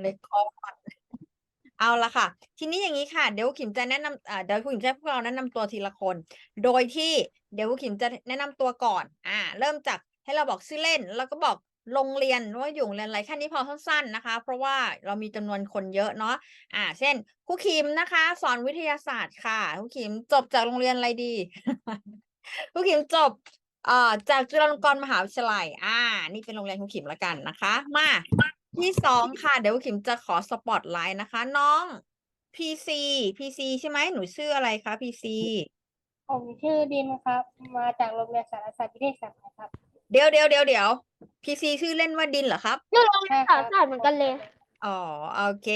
เลคคอร์ดเอาละค่ะ ทีนี้อย่างนี้ค่ะ เดี๋ยวครูขิมจะแนะนำเดี๋ยวครูขิมจะพวกเราแนะนำตัวทีละคน โดยที่เดี๋ยวครูขิมจะแนะนำตัวก่อน อ่า เริ่มจากให้เราบอกชื่อเล่น แล้วก็บอกโรงเรียนว่าอยู่โรงเรียนอะไรแค่นี้พอสั้นๆนะคะ เพราะว่าเรามีจำนวนคนเยอะเนาะอ่า เช่นครูขิมนะคะ สอนวิทยาศาสตร์ค่ะครูขิมจบจากโรงเรียนอะไรดีครูขิมจบเอ่อจากจุฬาลงกรณ์มหาวิทยาลัย อ่า นี่เป็นโรงเรียนครูขิมละกันนะคะ มา ที่สองค่ะ เดี๋ยวครูขิมจะขอสปอตไลท์นะคะ น้องพีซีพีซีใช่ไหมหนูชื่ออะไรคะพีซีผมชื่อดินครับ มาจากโรงเรียนสารศาสตร์พิเทศศาสตร์ครับเดี๋ยวเดี๋ยวเดี๋ยวเดี๋ยวพีซีชื่อเล่นว่าดินเหรอครับอยู่โรงเรียนสารศาสตร์เหมือนกันเลย อ๋อโอเค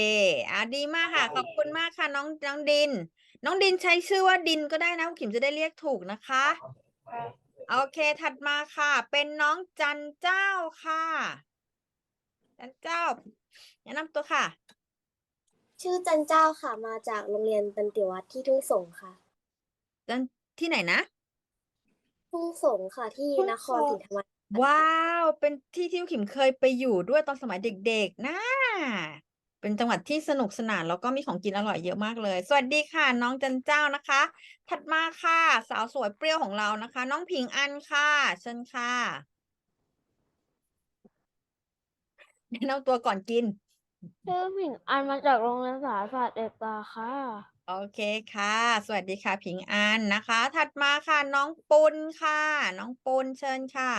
อะดีมากค่ะ ขอบคุณมากค่ะ น้องน้องดิน น้องดินใช้ชื่อว่าดินก็ได้นะคุณขิมจะได้เรียกถูกนะคะ ครับ โอเคถัดมาค่ะ เป็นน้องจันเจ้าค่ะ จันเจ้า แนะนำตัวค่ะ ชื่อจันเจ้าค่ะ มาจากโรงเรียนตันติวัฒน์ที่ทุ่งสงค่ะ จันที่ไหนนะ ทุ่งสงค่ะที่ทุ่งนครสงศรีธรรมราชว้าว เป็นที่ที่ขิมเคยไปอยู่ด้วยตอนสมัยเด็กๆนะ เป็นจังหวัดที่สนุกสนานแล้วก็มีของกินอร่อยเยอะมากเลย สวัสดีค่ะ น้องจันเจ้านะคะ ถัดมาค่ะ สาวสวยเปรี้ยวของเรานะคะ น้องผิงอันค่ะ เชิญค่ะ แนะนำตัวก่อนกิน ชื่อผิงอันมาจากโรงเรียนสารศาสตร์เอกตาค่ะ โอเคค่ะ สวัสดีค่ะผิงอันนะคะ ถัดมาค่ะน้องปุณค่ะ น้องปุณเชิญค่ะ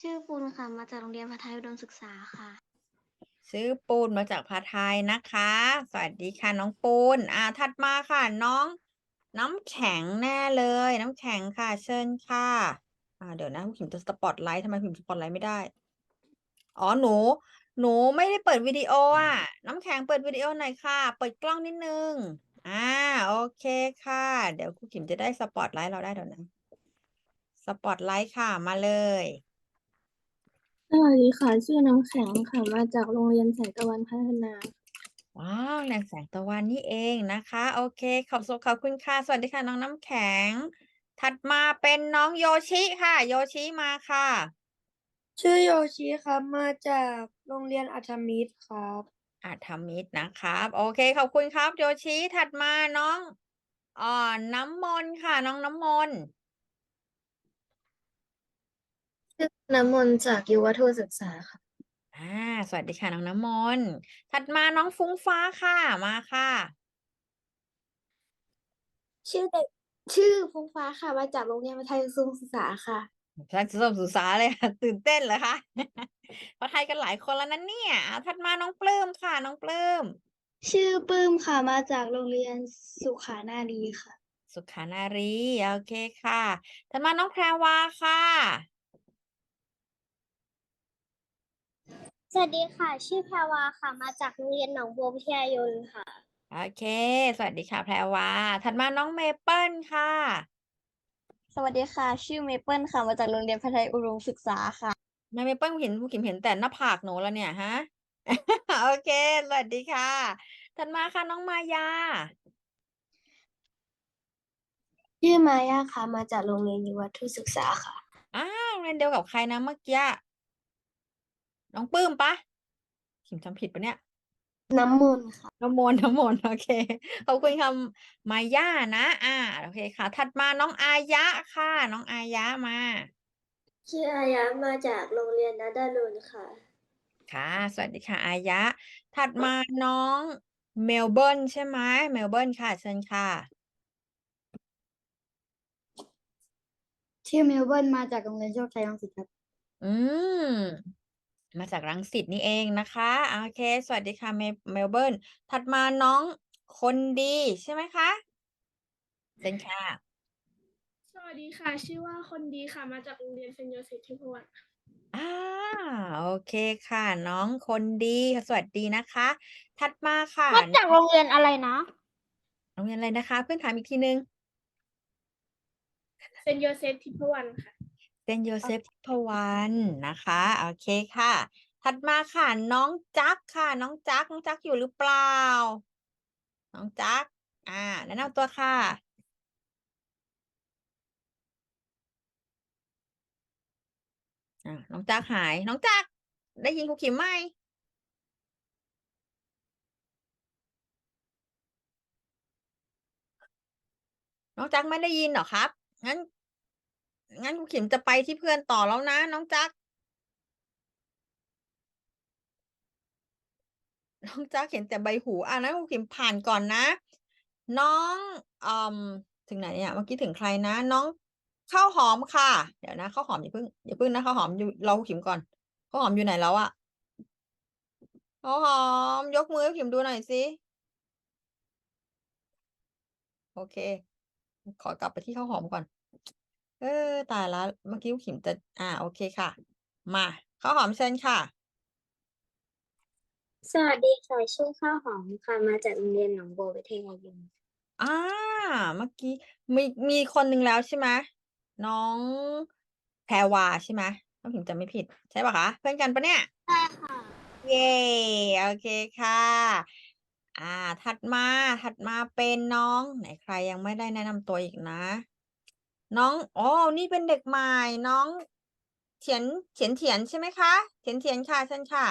ชื่อปุณค่ะ มาจากโรงเรียนพัทยอุดมศึกษาค่ะ ซื้อปูนมาจากพาไทยนะคะ สวัสดีค่ะน้องปูน อ่า ถัดมาค่ะน้อง น้ำแข็งแน่เลย น้ำแข็งค่ะ เชิญค่ะ อ่า เดี๋ยวนะพิมพ์จะสปอตไลท์ทำไมพิมพ์สปอตไลท์ไม่ได้ อ๋อหนู หนูไม่ได้เปิดวิดีโออะ น้ำแข็งเปิดวิดีโอหน่อยค่ะ เปิดกล้องนิดนึง อ่า โอเคค่ะ เดี๋ยวครูขิมจะได้สปอตไลท์เราได้เดี๋ยวนะสปอตไลท์ค่ะมาเลย สวัสดีค่ะ ชื่อน้ำแข็งค่ะ มาจากโรงเรียนแสงตะวันพัฒนา ว้าวแหล่งแสงตะวันนี่เองนะคะ โอเค ขอบคุณขอบคุณค่ะ สวัสดีค่ะน้องน้ำแข็ง ถัดมาเป็นน้องโยชิค่ะ โยชิมาค่ะ ชื่อโยชิครับ มาจากโรงเรียนอัธมิตรครับอาธมิตรนะครับ โอเค ขอบคุณครับโยชิถัดมาน้องอ่าน้ำมนต์ค่ะ น้องน้ำมนต์ชื่อน้ำมนต์จากยุวทูตศึกษาค่ะ อ่า สวัสดีค่ะน้องน้ำมนต์ถัดมาน้องฟุ้งฟ้าค่ะ มาค่ะ ชื่อเด็กชื่อฟงฟ้าค่ะ มาจากโรงเรียนพัทยอุดมศึกษาค่ะ ท่านสุสสุสาเลยค่ะตื่นเต้นเหรอคะพอไทยกันหลายคนแล้วนั้นเนี่ยอะถัดมาน้องปลื้มค่ะ น้องปลื้มชื่อปื้มค่ะ มาจากโรงเรียนสุขานารีค่ะ สุขานารีโอเคค่ะถัดมาน้องแพรวาค่ะ สวัสดีค่ะ ชื่อแพรวาค่ะ มาจากโรงเรียนหนองบัววิทยายนค่ะ โอเค สวัสดีค่ะ แพรวาถัดมาน้องเมเปิลค่ะ สวัสดีค่ะ ชื่อเมเปิลค่ะ มาจากโรงเรียนพัทยอุดมศึกษาค่ะ นายเมเปิลเห็นผู้ขิมเห็นแต่หน้าผากหนูแล้วเนี่ยฮะ โอเคสวัสดีค่ะถัดมาค่ะน้องมายา ชื่อมายาค่ะ มาจากโรงเรียนยุวทูตศึกษาค่ะ อ้าวโรงเรียนเดียวกับใครนะเมื่อกี้ น้องปลื้มปะขิมจำผิดปะเนี่ย น้ำมนต์ค่ะ น้ำมนต์น้ำมนต์โอเคขอบคุณคำมาย่านะ อ่าโอเคค่ะ ถัดมาน้องอายะค่ะ น้องอายะมาชื่ออายะมาจากโรงเรียนนัดดารุณค่ะ ค่ะ สวัสดีค่ะ อายะ ถัดมาน้องเมลเบิร์นใช่ไหมเมลเบิร์นค่ะเชิญค่ะ ชื่อเมลเบิร์นมาจากโรงเรียนโชคชัยรังสิตครับ อืม มาจากรังสิตนี่เองนะคะอ่าโอเค สวัสดีค่ะเมเมลเบิร์นถัดมาน้องคนดีใช่ไหมคะเชิญค่ะ สวัสดีค่ะ ชื่อว่าคนดีค่ะ มาจากโรงเรียนเซนต์โยเซฟเทพวันค่ะอ่าโอเคค่ะ น้องคนดีค่ะสวัสดีนะคะ ถัดมาค่ะมาจากโรงเรียนอะไรนะ โรงเรียนอะไรนะคะ เพื่อนถามอีกทีนึง เซนต์โยเซฟทิพวันค่ะ เป็นโยเซฟทิพวันนะคะ โอเคค่ะ ถัดมาค่ะ น้องจักค่ะ น้องจักน้องจักอยู่หรือเปล่า น้องจักอ่าแนะนำตัวค่ะ อ่าน้องจักหาย น้องจักได้ยินครูขิมไหมน้องจักไม่ได้ยินหรอครับงั้น งั้นครูขิมจะไปที่เพื่อนต่อแล้วนะ น้องจัก น้องจักเห็นแต่ใบหูอะนะครูขิมผ่านก่อนนะ น้องอืมถึงไหนเนี่ยเมื่อกี้ถึงใครนะ น้องข้าวหอมค่ะ เดี๋ยวนะข้าวหอมอย่าเพิ่งอย่าเพิ่งนะข้าวหอมอยู่เราขิมก่อนข้าวหอมอยู่ไหนแล้วอะข้าวหอม ยกมือให้ขิมดูหน่อยสิโอเค ขอกลับไปที่ข้าวหอมก่อน เออตายแล้วเมื่อกี้ครูขิมจะอ่าโอเคค่ะ มาข้าวหอมเชิญค่ะ สวัสดีค่ะชื่อข้าวหอมค่ะมาจากโรงเรียนหนองบัววิทยายิมอ่าเมื่อกี้มีมีคนหนึ่งแล้วใช่ไหมน้องแพรวาใช่ไหมน้องผิมจำไม่ผิด ใช่ปะคะ เพื่อนกันปะเนี่ย ใช่ค่ะ เย้โอเคค่ะ อ่า ถัดมาถัดมาเป็นน้อง ไหนใครยังไม่ได้แนะนำตัวอีกนะ น้องอ๋อนี่เป็นเด็กใหม่น้องเถียนเถียนเถียนใช่ไหมคะเถียนเถียนค่ะเชิญค่ะ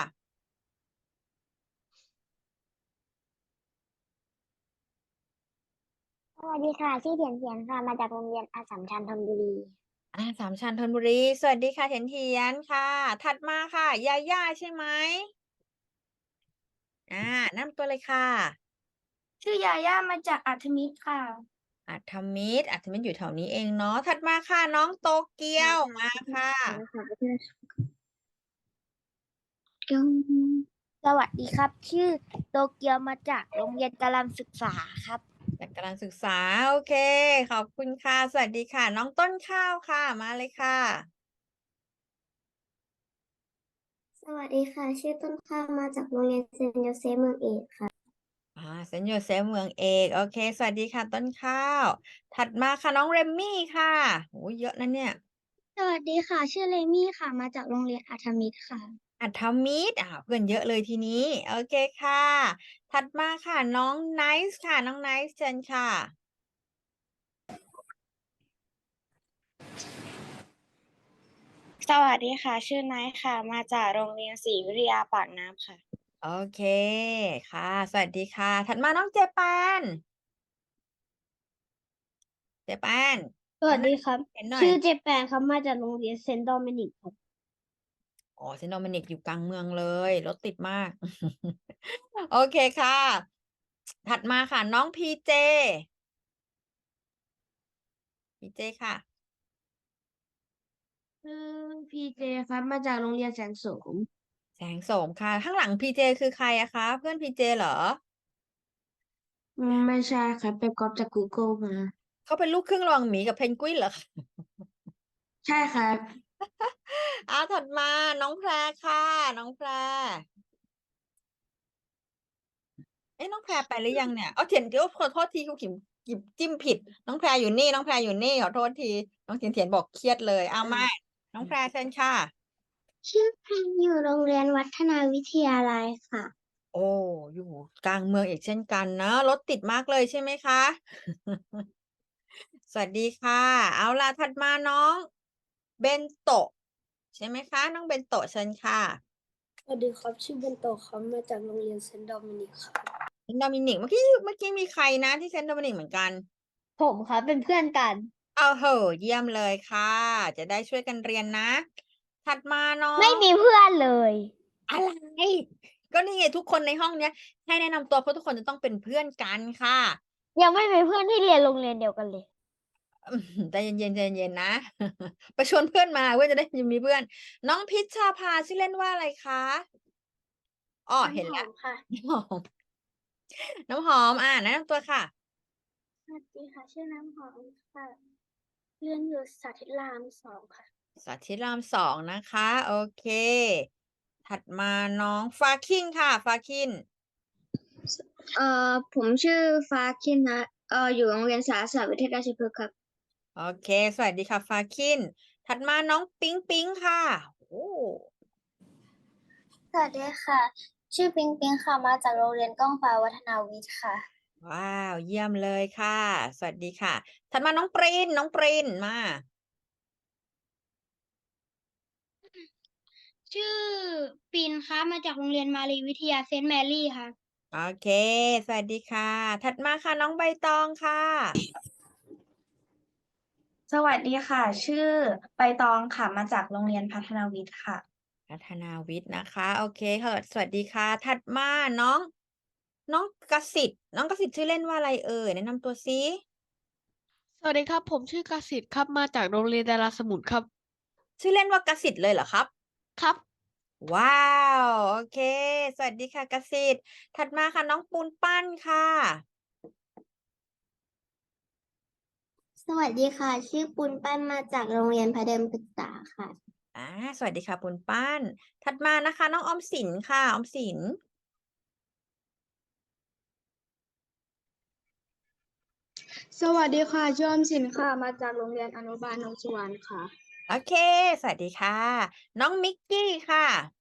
สวัสดีค่ะ ชื่อเทียนเทียนค่ะ มาจากโรงเรียนอาสัมชัญธนบุรี อ่าสามชันธนบุรี สวัสดีค่ะเถียนเถียนค่ะ ถัดมาค่ะ ยาย่าใช่ไหมอ่าแนะนำตัวเลยค่ะ ชื่อยาย่ามาจากอัธมิตรค่ะ อัธมิตรอัธมิตรอยู่แถวนี้เองเนาะถัดมาค่ะน้องโตเกียวมาค่ะ สวัสดีครับ ชื่อโตเกียวมาจากโรงเรียนกาลันศึกษาครับ จากการศึกษา โอเค ขอบคุณค่ะ สวัสดีค่ะ น้องต้นข้าวค่ะ มาเลยค่ะ สวัสดีค่ะ ชื่อต้นข้าวมาจากโรงเรียนเซนต์โยเซฟเมืองเอกค่ะ อ่าเซนต์โยเซฟเมืองเอก โอเค สวัสดีค่ะ ต้นข้าว ถัดมาค่ะน้องเรมมี่ค่ะโอ้ยเยอะนะเนี่ย สวัสดีค่ะ ชื่อเลมี่ค่ะ มาจากโรงเรียนอาธมิตรค่ะ อัธมิตรอ่าเพื่อนเยอะเลยทีนี้ โอเคค่ะ ถัดมาค่ะน้องไนซ์ค่ะ น้องไนซ์เชิญค่ะ สวัสดีค่ะ ชื่อไนท์ค่ะ มาจากโรงเรียนศรีวิทยาปากน้ำค่ะ โอเคค่ะ สวัสดีค่ะ ถัดมาน้องเจแปนเจแปนสวัสดีครับ เห็นหน่อยชื่อเจแปนครับมาจากโรงเรียนเซนต์โดมินิกครับ อ๋อเซนต์โดมินิกอยู่กลางเมืองเลย รถติดมาก โอเคค่ะ ถัดมาค่ะ น้องพีเจ พีเจค่ะ ชื่อพีเจครับมาจากโรงเรียนแสงโสม แสงโสมค่ะ ข้างหลังพีเจคือใครอะคะ เพื่อนพีเจเหรอ ไม่ใช่ครับไปก๊อปจาก Google มา เขาเป็นลูกครึ่งระหว่างหมีกับเพนกวินเหรอคะใช่ครับ อ่าถัดมาน้องแพรค่ะ น้องแพร เอ้น้องแพรไปหรือยังเนี่ย เอาเถียนเดี๋ยวขอโทษทีครูขิมหยิบจิ้มผิด น้องแพรอยู่นี่ น้องแพรอยู่นี่ขอโทษที น้องเถียนเถียนบอกเครียดเลย เอามา น้องแพรเชิญค่ะ ชื่อแพนอยู่โรงเรียนวัฒนาวิทยาลัยค่ะ โอ้ อยู่กลางเมืองอีกเช่นกันนะรถติดมากเลยใช่ไหมคะ สวัสดีค่ะ เอาล่ะถัดมาน้อง เบนโตะ ใช่ไหมคะ น้องเบนโตะเชิญค่ะสวัสดีครับชื่อเบนโตครับมาจากโรงเรียนเซนต์โดมินิกครับเซนต์โดมินิกเมื่อกี้เมื่อกี้มีใครนะที่เซนต์โดมินิกเหมือนกัน ผมครับเป็นเพื่อนกัน เอาเหอะเยี่ยมเลยค่ะ จะได้ช่วยกันเรียนนะ ถัดมาน้องไม่มีเพื่อนเลย อะไรก็นี่ไงทุกคนในห้องเนี้ย ให้แนะนำตัวเพราะทุกคนจะต้องเป็นเพื่อนกันค่ะยังไม่มีเพื่อนที่เรียนโรงเรียนเดียวกันเลย อืมใจเย็นๆใจเย็นๆนะ ไปชวนเพื่อนมาเพื่อจะได้มีเพื่อน น้องพิชชาภาชื่อเล่นว่าอะไรคะอ๋อเห็นแล้ว ค่ะ น้ำหอม น้ำหอม อ่าแนะนำตัวค่ะ สวัสดีค่ะ ชื่อน้ำหอมค่ะ เรียนอยู่สาธิตรามสองค่ะ สาธิตรามสองนะคะ โอเค ถัดมาน้องฟาคินค่ะ ฟาคิน เอ่อผมชื่อฟ้าคินนะเอ่ออยู่โรงเรียนสารศาสตร์วิทยาราชพฤกษ์ครับ โอเค สวัสดีค่ะ ฟาคิน ถัดมาน้องปิ๊งปิ๊งค่ะ โอ้สวัสดีค่ะ ชื่อปิงปิงค่ะ มาจากโรงเรียนก้องฟ้าวัฒนาวิทย์ค่ะ ว้าว เยี่ยมเลยค่ะ สวัสดีค่ะ ถัดมาน้องปริน น้องปริน มา ชื่อปินครับมาจากโรงเรียนมารีวิทยาเซนต์แมรี่ค่ะ โอเค สวัสดีค่ะ ถัดมาค่ะน้องใบตองค่ะ สวัสดีค่ะ ชื่อใบตองค่ะ มาจากโรงเรียนพัฒนาวิทย์ค่ะ พัฒนาวิทย์นะคะ โอเคค่ะสวัสดีค่ะ ถัดมาน้อง น้องกสิทธิ์น้องกสิทธิ์ชื่อเล่นว่าอะไรเอ่ยแนะนำตัวซิสวัสดีครับ ผมชื่อกสิทธิ์ครับมาจากโรงเรียนดาราสมุทรครับ ชื่อเล่นว่ากสิทธิ์เลยเหรอครับ ครับ ว้าว โอเค สวัสดีค่ะกสิทธิ์ถัดมาค่ะน้องปูนปั้นค่ะ สวัสดีค่ะ ชื่อปุณปั้นมาจากโรงเรียนพระเดิมศึกษาค่ะ อ่า สวัสดีค่ะปูนปั้น ถัดมานะคะ น้องออมสินค่ะ ออมสิน สวัสดีค่ะชื่อออมสินค่ะ มาจากโรงเรียนอนุบาลหนองสวรรค์ค่ะ โอเค สวัสดีค่ะ น้องมิกกี้ค่ะ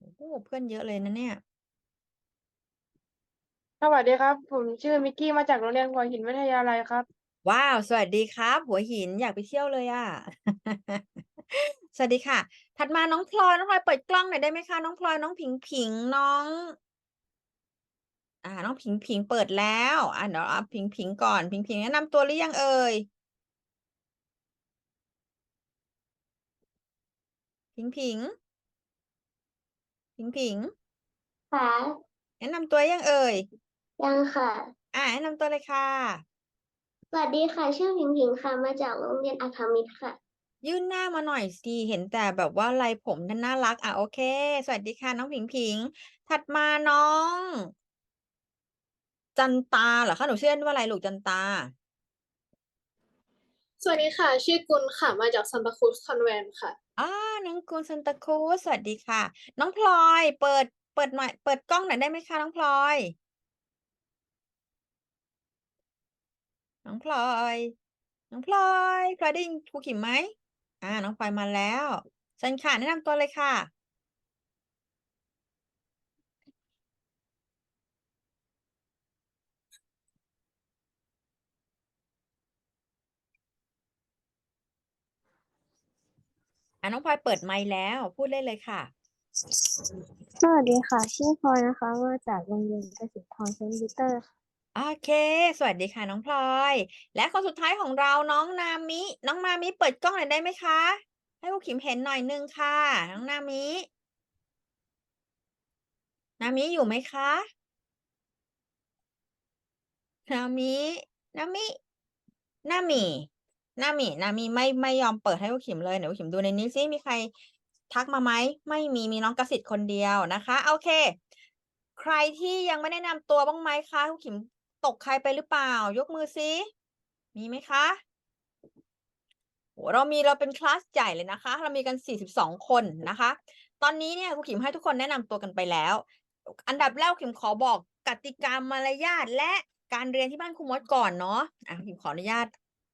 โอ้โหเพื่อนเยอะเลยนะเนี่ย สวัสดีครับ ผมชื่อมิกกี้มาจากโรงเรียนหัวหินวิทยาลัยครับ ว้าว สวัสดีครับ หัวหินอยากไปเที่ยวเลยอะ สวัสดีค่ะ ถัดมาน้องพลอยน้องพลอยเปิดกล้องหน่อยได้ไหมคะ น้องพลอยน้องผิงผิงน้อง อ่า น้องผิงผิงเปิดแล้ว อ่าเดี๋ยวเอาผิงผิงก่อนผิงผิงแนะนำตัวหรือยังเอ่ยผิงผิง ผิงผิงค่ะแนะนำตัวยังเอ่ย ยังค่ะ อ่าแนะนำตัวเลยค่ะ สวัสดีค่ะ ชื่อผิงผิงค่ะ มาจากโรงเรียนอัธมิตรค่ะ ยื่นหน้ามาหน่อยสิเห็นแต่แบบว่าลายผมนั่นน่ารัก อะโอเค สวัสดีค่ะน้องผิงผิง ถัดมาน้อง จันตาเหรอคะหนูชื่อเล่นว่าอะไรลูกจันตา สวัสดีค่ะ ชื่อกุลค่ะ มาจากซันตาครูสคอนแวนต์ค่ะ อ่าน้องกุลซันตาครูสสวัสดีค่ะ น้องพลอย เปิด เปิดหน่อย เปิดกล้องหน่อยได้ไหมคะ น้องพลอย น้องพลอย น้องพลอย พลอยได้ยินครูขิมไหม อ่า น้องพลอยมาแล้วเชิญค่ะ แนะนำตัวเลยค่ะ อะน้องพลอยเปิดไมค์แล้วพูดได้เลยค่ะ สวัสดีค่ะ ชื่อพลอยนะคะ มาจากโรงเรียนเกษตรทรเซนต์ปีเตอร์ค่ะโอเค สวัสดีค่ะน้องพลอย และคนสุดท้ายของเราน้องนามิ น้องนามิเปิดกล้องหน่อยได้ไหมคะ ให้ครูขิมเห็นหน่อยนึงค่ะ น้องนามิ นามิอยู่ไหมคะ นามิ นามิ นามิ นามินามิไม่ไม่ยอมเปิดให้ครูขิมเลยเดี๋ยวขิมดูในนี้ซิมีใครทักมาไหมไม่มีมีน้องกสิทธิ์คนเดียวนะคะโอเค ใครที่ยังไม่แนะนำตัวบ้างไหมคะครูขิมตกใครไปหรือเปล่า ยกมือซิมีไหมคะโหเรามีเราเป็นคลาสใหญ่เลยนะคะ เรามีกัน 42 คนนะคะ ตอนนี้เนี่ยครูขิมให้ทุกคนแนะนำตัวกันไปแล้ว อันดับแรกขิมขอบอกกติกามารยาทและการเรียนที่บ้านครูมดก่อนเนาะอะขิมขออนุญาต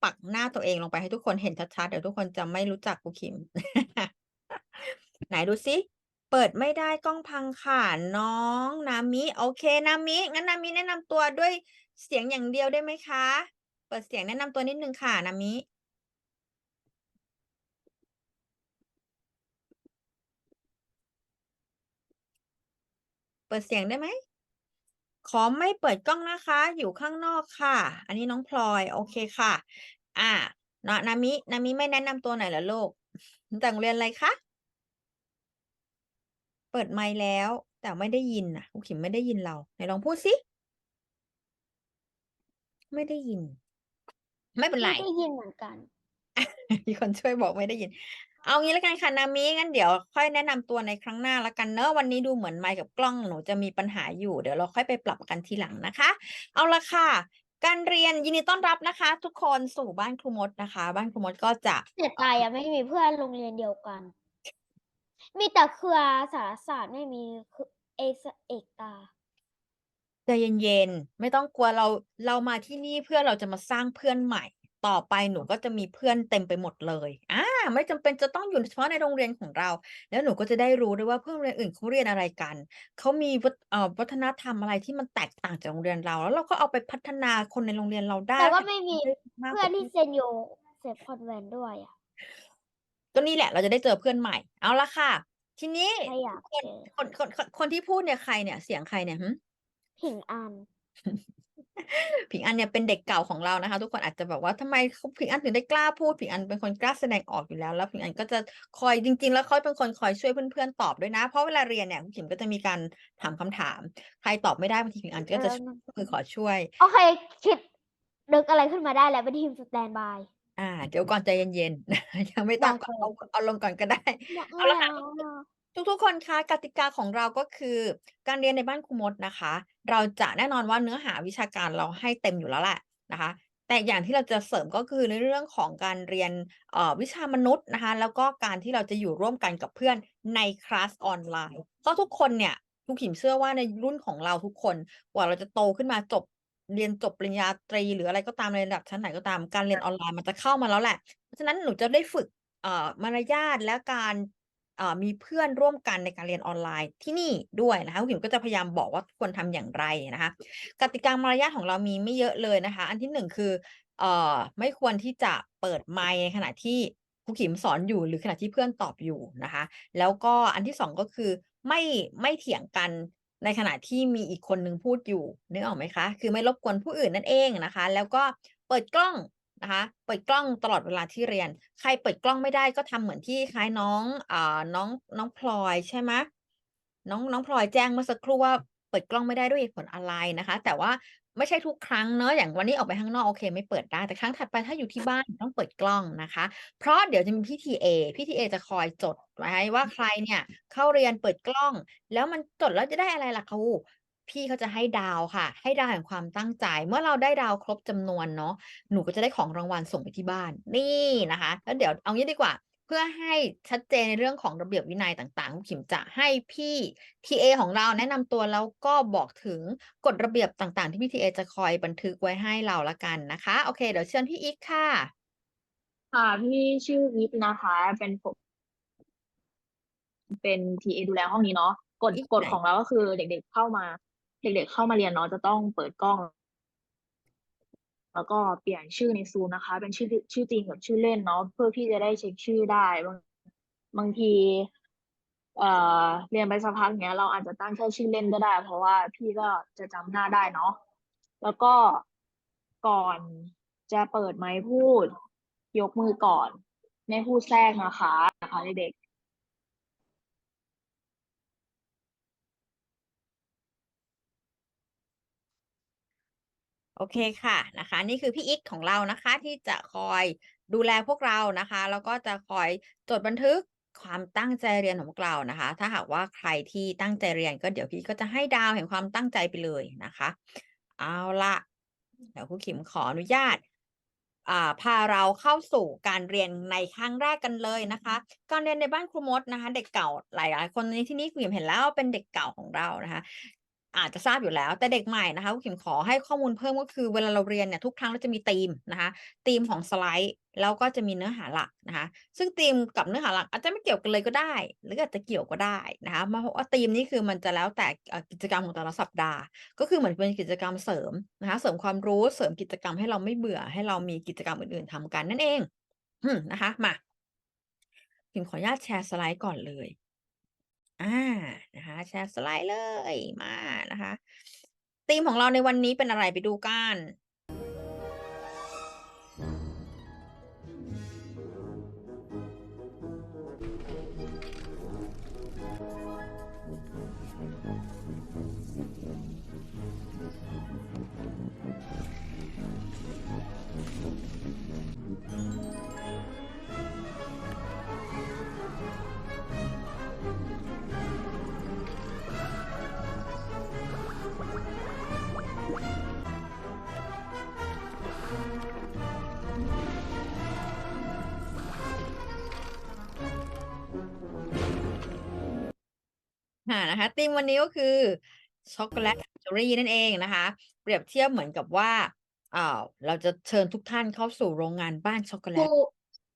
ปักหน้าตัวเองลงไปให้ทุกคนเห็นชัดๆ เดี๋ยวทุกคนจะไม่รู้จักครูขิม ไหนดูซิ เปิดไม่ได้กล้องพังค่ะน้องนามิ โอเคนามิงั้นนามิแนะนำตัวด้วยเสียงอย่างเดียวได้ไหมคะ เปิดเสียงแนะนำตัวนิดนึงค่ะนามิเปิดเสียงได้ไหม ขอไม่เปิดกล้องนะคะ อยู่ข้างนอกค่ะ อันนี้น้องพลอย โอเคค่ะ อ่าเนาะนามินามิไม่แนะนำตัวหน่อยเหรอลูกจากโรงเรียนอะไรคะ เปิดไมค์แล้ว แต่ไม่ได้ยินนะครูขิมไม่ได้ยินเราไหนลองพูดสิ ไม่ได้ยิน ไม่เป็นไร ไม่ได้ยินเหมือนกัน มีคนช่วยบอกไม่ได้ยิน เอางี้แล้วกันค่ะนามิงั้นเดี๋ยวค่อยแนะนำตัวในครั้งหน้าละกันเนอะวันนี้ดูเหมือนไมค์กับกล้องหนูจะมีปัญหาอยู่เดี๋ยวเราค่อยไปปรับกันทีหลังนะคะ เอาละค่ะ การเรียนยินดีต้อนรับนะคะ ทุกคนสู่บ้านครูมดนะคะ บ้านครูมดก็จะ เสียดายอะไม่มีเพื่อนโรงเรียนเดียวกัน มีแต่เครือสารศาสตร์ไม่มีคือเอกเอกตา ใจเย็นๆ ไม่ต้องกลัวเราเรามาที่นี่เพื่อเราจะมาสร้างเพื่อนใหม่ ต่อไปหนูก็จะมีเพื่อนเต็มไปหมดเลยอ่าไม่จำเป็นจะต้องอยู่เฉพาะในโรงเรียนของเรา แล้วหนูก็จะได้รู้ด้วยว่าเพื่อนโรงเรียนอื่นเขาเรียนอะไรกัน เขามีวัฒเอ่อวัฒนธรรมอะไรที่มันแตกต่างจากโรงเรียนเรา แล้วเราก็เอาไปพัฒนาคนในโรงเรียนเราได้ แต่ว่าให้ไม่มีได้มากกเพื่อนว่าที่เซนโยเซฟคอนแวนต์ด้วยอะก็นี่แหละเราจะได้เจอเพื่อนใหม่ เอาละค่ะ ทีนี้ไม่อยากคนเจอคนคนคนคนที่พูดเนี่ยใครเนี่ย เสียงใครเนี่ยหึผิงอัน ผิงอันเนี่ยเป็นเด็กเก่าของเรานะคะ ทุกคนอาจจะแบบว่าทำไมผิงอันถึงได้กล้าพูดผิงอันเป็นคนกล้าแสดงออกอยู่แล้ว แล้วผิงอันก็จะคอยจริง ๆ แล้วเขาเป็นคนคอยช่วยเพื่อนๆตอบด้วยนะ เพราะเวลาเรียนเนี่ยคุณขิมก็จะมีการถามคำถาม ใครตอบไม่ได้บางทีผิงอันก็จะเออช่วยมือขอช่วย โอเคคิดนึกอะไรขึ้นมาได้แล้วเป็นทีมสแตนบายอ่า เดี๋ยวก่อนใจเย็นๆยังไม่ต้องได้เอาเอาลงก่อนก็ได้เอาละค่ะ ทุกๆ คนคะกติกาของเราก็คือ การเรียนในบ้านครูมดนะคะ เราจะแน่นอนว่าเนื้อหาวิชาการเราให้เต็มอยู่แล้วแหละนะคะ แต่อย่างที่เราจะเสริมก็คือในเรื่องของการเรียนวิชามนุษย์นะคะ แล้วก็การที่เราจะอยู่ร่วมกันกับเพื่อนในคลาสออนไลน์ก็ทุกคนเนี่ยทุกขิมเชื่อว่าในรุ่นของเราทุกคนกว่าเราจะโตขึ้นมาจบเรียนจบปริญญาตรี หรืออะไรก็ตามในระดับชั้นไหนก็ตามการเรียนออนไลน์มันจะเข้ามาแล้วแหละเพราะฉะนั้นหนูจะได้ฝึกมารยาทและการ มีเพื่อนร่วมกันในการเรียนออนไลน์ที่นี่ด้วยนะคะคุณผิมก็จะพยายามบอกว่าควรทำอย่างไรนะคะกติกามารยาทของเรามีไม่เยอะเลยนะคะ อันที่หนึ่งคือเอ่อไม่ควรที่จะเปิดไมค์ในขณะที่ครูขิมสอนอยู่หรือขณะที่เพื่อนตอบอยู่นะคะ แล้วก็อันที่สองก็คือไม่ไม่เถียงกันในขณะที่มีอีกคนนึงพูดอยู่นึกออกไหมคะ คือไม่รบกวนผู้อื่นนั่นเองนะคะ แล้วก็เปิดกล้อง นะคะเปิดกล้องตลอดเวลาที่เรียน ใครเปิดกล้องไม่ได้ก็ทำเหมือนที่คล้ายน้องอ่าน้องน้องพลอยใช่ไหมน้องน้องพลอยแจ้งเมื่อสักครู่ว่าเปิดกล้องไม่ได้ด้วยเหตุผลอะไรนะคะ แต่ว่าไม่ใช่ทุกครั้งเนอะอย่างวันนี้ออกไปข้างนอกโอเค ไม่เปิดได้ แต่ครั้งถัดไปถ้าอยู่ที่บ้านต้องเปิดกล้องนะคะ เพราะเดี๋ยวจะมีพี่ทีเอพี่ทีเอจะคอยจดไว้ว่าใครเนี่ยเข้าเรียนเปิดกล้อง แล้วมันจดแล้วจะได้อะไรล่ะครู พี่เขาจะให้ดาวค่ะ ให้ดาวแห่งความตั้งใจ เมื่อเราได้ดาวครบจำนวนเนาะหนูก็จะได้ของรางวัลส่งไปที่บ้าน นี่นะคะ แล้วเดี๋ยวเอางี้ดีกว่า เพื่อให้ชัดเจนในเรื่องของระเบียบวินัยต่างๆคุณขิมจะให้พี่ทีเอของเราแนะนำตัวแล้วก็บอกถึงกฎระเบียบต่างๆ ที่พี่ทีเอจะคอยบันทึกไว้ให้เราละกันนะคะ โอเค เดี๋ยวเชิญพี่อีกค่ะ ค่ะพี่ชื่อวิทย์นะคะ เป็นผมเป็นทีเอดูแลห้องนี้เนาะกฎวิทย์กฎไหนของเราก็คือเด็กๆเข้ามา เด็กๆเข้ามาเรียนเนาะจะต้องเปิดกล้อง แล้วก็เปลี่ยนชื่อในซูมนะคะ เป็นชื่อชื่อจริงกับชื่อเล่นเนาะเพื่อพี่จะได้เช็คชื่อได้บางบางทีเอ่อเรียนไปสักพักเนี้ยเราอาจจะตั้งแค่ชื่อเล่นก็ได้ เพราะว่าพี่ก็จะจำหน้าได้เนาะแล้วก็ก่อนจะเปิดไมค์พูด ยกมือก่อน ไม่พูดแทรกนะคะนะคะเด็กๆ โอเคค่ะนะคะ นี่คือพี่อีกของเรานะคะ ที่จะคอยดูแลพวกเรานะคะแล้วก็จะคอยจดบันทึกความตั้งใจเรียนของพวกเรานะคะ ถ้าหากว่าใครที่ตั้งใจเรียนก็เดี๋ยวพี่ก็จะให้ดาวแห่งความตั้งใจไปเลยนะคะ เอาละเดี๋ยวครูขิมขออนุญาตอ่าพาเราเข้าสู่การเรียนในครั้งแรกกันเลยนะคะ การเรียนในบ้านครูมดนะคะ เด็กเก่าหลาย ๆ คนในที่นี้ครูขิมเห็นแล้วเป็นเด็กเก่าของเรานะคะ อาจจะทราบอยู่แล้ว แต่เด็กใหม่นะคะครูขิมขอให้ข้อมูลเพิ่มก็คือเวลาเราเรียนเนี่ยทุกครั้งเราจะมีธีมนะคะธีมของสไลด์แล้วก็จะมีเนื้อหาหลักนะคะซึ่งธีมกับเนื้อหาหลักอาจจะไม่เกี่ยวกันเลยก็ได้ หรืออาจจะเกี่ยวก็ได้นะคะเพราะว่าธีมนี้คือมันจะแล้วแต่กิจกรรมของแต่ละสัปดาห์ ก็คือเหมือนเป็นกิจกรรมเสริมนะคะเสริมความรู้เสริมกิจกรรมให้เราไม่เบื่อให้เรามีกิจกรรมอื่นๆทำกันนั่นเองนะคะมาพิมขออนุญาตแชร์สไลด์ก่อนเลย อ่านะคะ แชร์สไลด์เลยมานะคะธีมของเราในวันนี้เป็นอะไรไปดูกัน ค่ะนะคะธีมวันนี้ก็คือช็อกโกแลตแฟคทอรี่นั่นเองนะคะ เปรียบเทียบเหมือนกับว่าอ่าเราจะเชิญทุกท่านเข้าสู่โรงงานบ้านช็อกโกแลคตรู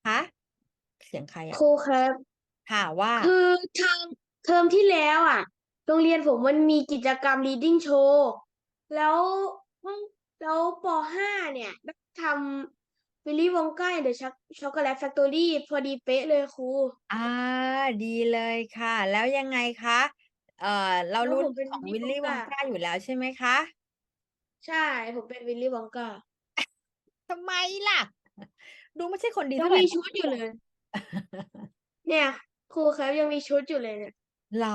คะเสียงใครคอะรูครับ ค่ะว่าคือเทอมเทอมที่แล้วอะ โรงเรียนผมมันมีกิจกรรม reading show แล้วห้องแล้วป .5 เนี่ยได้ทำ วิลลี่วองก้าเดอะช็อกโกแลตแฟคทอรี่พอดีเป๊ะเลยครู อ่า ดีเลยค่ะ แล้วยังไงคะ เอ่อ เราแล้วรู้ผมเป็นของวิลลี่วิลลี่วองวองก้าก้าอยู่แล้วใช่ไหมคะใช่ ผมเป็นวิลลี่วองกาทำไมล่ะ ดูไม่ใช่คนดียังเท่าไหร่มีชุดอยู่เลย เนี่ย ครูครับยังมีชุดอยู่เลยเนี่ยเหรอ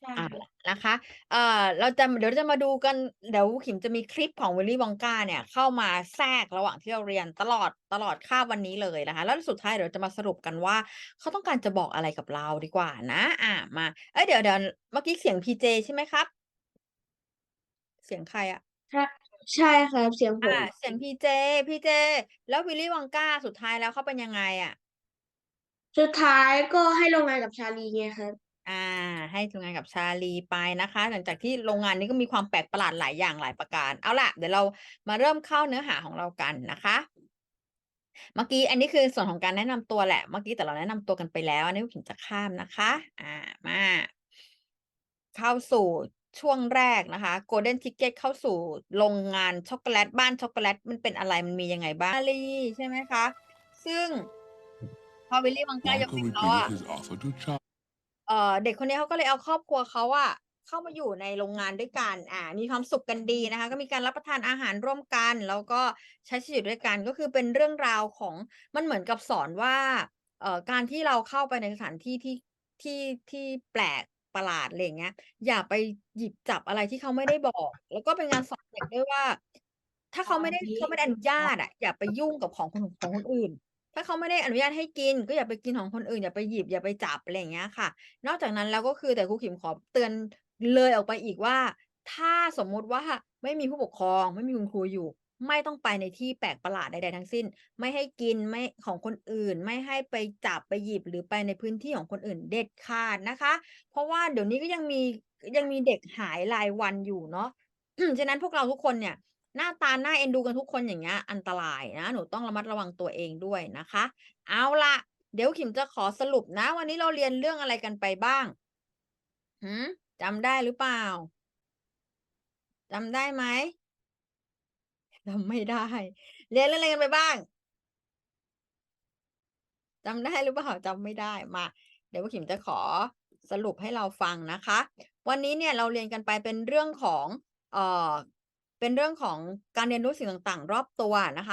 ใช่ อะนะคะ เอ่อ เราจะเดี๋ยวจะมาดูกัน เดี๋ยวขิมจะมีคลิปของวิลลี่วองกาเนี่ยเข้ามาแทรกระหว่างที่เราเรียนตลอดตลอดคาบวันนี้เลยนะคะ แล้วสุดท้ายเดี๋ยวจะมาสรุปกันว่า เขาต้องการจะบอกอะไรกับเราดีกว่านะ อะมา เอ้ยเดี๋ยวเดี๋ยวเมื่อกี้เสียงพีเจใช่ไหมครับ เสียงใครอะใช่ใช่ครับเสียงผมอ่าเสียงพีเจพีเจ แล้ววิลลี่วองกาสุดท้ายแล้วเขาเป็นยังไงอะ สุดท้ายก็ให้ลงงานกับชาลีไงครับ อ่า ให้ทำงานกับชาลีไปนะคะ หลังจากที่โรงงานนี้ก็มีความแปลกประหลาดหลายอย่างหลายประการ เอาล่ะ เดี๋ยวเรามาเริ่มเข้าเนื้อหาของเรากันนะคะ เมื่อกี้อันนี้คือส่วนของการแนะนำตัวแหละ เมื่อกี้แต่เราแนะนำตัวกันไปแล้ว อันนี้ผมจะข้ามนะคะ อ่า มา เข้าสู่ช่วงแรกนะคะ Golden Ticket เข้าสู่โรงงานช็อกโกแลตบ้านช็อกโกแลตมันเป็นอะไรมันมียังไงบ้างชาลีใช่ไหมคะ ซึ่งพอวิลลี่วังกายก Uncle เว้นเขาอะ repeated his offer to Charlie. เอ่อเด็กคนนี้เขาก็เลยเอาครอบครัวเขาอะเข้ามาอยู่ในโรงงานด้วยกัน อ่า มีความสุขกันดีนะคะ ก็มีการรับประทานอาหารร่วมกัน แล้วก็ใช้ชีวิตด้วยกัน ก็คือเป็นเรื่องราวของมันเหมือนกับสอนว่า เอ่อ การที่เราเข้าไปในสถานที่ที่ที่ที่แปลกประหลาดอะไรอย่างเงี้ย อย่าไปหยิบจับอะไรที่เขาไม่ได้บอก แล้วก็เป็นการสอนเด็กด้วยว่า ถ้าเขาไม่ได้เขาไม่ได้อนุญาตอะ อย่าไปยุ่งกับของคนของคนอื่น ถ้าเขาไม่ได้อนุญาตให้กิน ก็อย่าไปกินของคนอื่นอย่าไปหยิบอย่าไปจับอะไรอย่างเงี้ยค่ะ นอกจากนั้นแล้วก็คือแต่ครูขิมขอเตือนเลยออกไปอีกว่า ถ้าสมมุติว่าไม่มีผู้ปกครอง ไม่มีคุณครูอยู่ ไม่ต้องไปในที่แปลกประหลาดใดๆทั้งสิ้น ไม่ให้กินไม่ของคนอื่น ไม่ให้ไปจับไปหยิบหรือไปในพื้นที่ของคนอื่นเด็ดขาดนะคะ เพราะว่าเดี๋ยวนี้ก็ยังมียังมีเด็กหายรายวันอยู่เนาะฉะนั้นพวกเราทุกคนเนี่ย หน้าตาหน้าเอ็นดูกันทุกคนอย่างเงี้ยอันตรายนะ หนูต้องระมัดระวังตัวเองด้วยนะคะ เอาละเดี๋ยวขิมจะขอสรุปนะ วันนี้เราเรียนเรื่องอะไรกันไปบ้างหืมจำได้หรือเปล่าจำได้ไหมจำไม่ได้ เรียนเรื่องอะไรกันไปบ้างจำได้หรือเปล่าจำไม่ได้มา เดี๋ยวขิมจะขอสรุปให้เราฟังนะคะ วันนี้เนี่ยเราเรียนกันไปเป็นเรื่องของเอ่อ เป็นเรื่องของการเรียนรู้สิ่งต่างๆ รอบตัวนะคะ